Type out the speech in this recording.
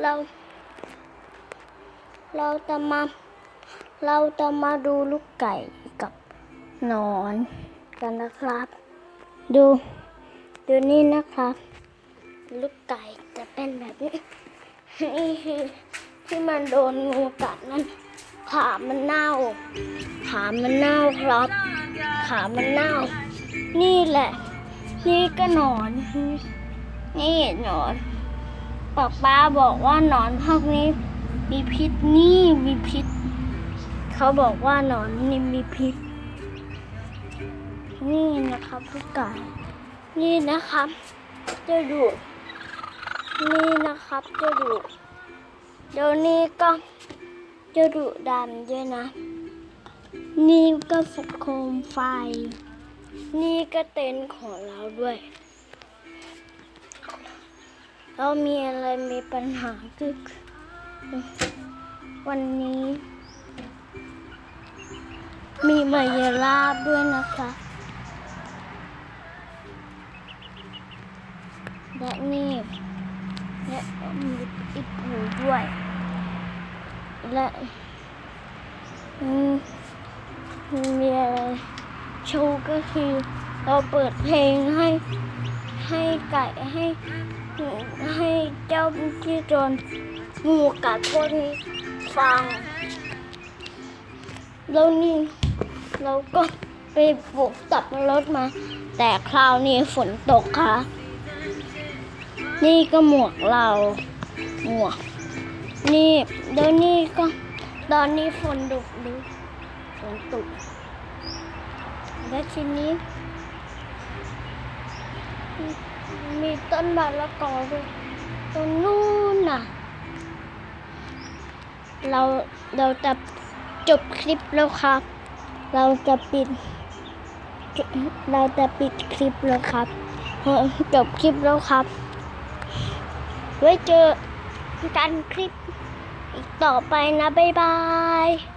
เรา เราจะมา เราจะมาดูลูกไก่กับนอนกันนะครับ ดู ดูนี่นะครับ ลูกไก่จะเป็นแบบนี้ นี่คือที่มันโดนงูกัดนั่นขามันเน่า ขามันเน่าครับ ขามันเน่า นี่แหละ นี่ก็หนอน นี่หนอน ปอกป้าบอกว่าหนอนพวกนี้ มีพิษนี่มีพิษ เขาบอกว่าหนอนนี่มีพิษ นี่นะครับลูกไก่นี่นะครับจะดูนี่นะครับจะดูเดี๋ยวนี้ก็จะดูดำด้วยนะ นี่ก็สโคมไฟ นี่ก็เต็นท์ของเราด้วย เรามีอะไรมีปัญหาคือวันนี้ มีมายาลาบด้วยนะคะและนี่และมีอีกหูด้วย และมมีอะไรโชว์ก็คือเราเปิดเพลงให้ ให้ไก่ให้ให้เจ้าที่โดนงูกัดพวกนี้ฟัง แล้วนี่เราก็ไปบุกตับรถมา แต่คราวนี้ฝนตกค่ะ นี่ก็หมวกเราหมวก นี่เดี๋ยวนี้ก็ตอนนี้ฝนดุดูฝนตกและทีนี้ มีต้นมะละกอด้วยตรงนู้นน่ะ เราเราจะจบคลิปแล้วครับ เราจะปิด เราจะปิดคลิปแล้วครับจบคลิปแล้วครับ ไว้เจอกันคลิปอีกต่อไปนะ บ๊ายบาย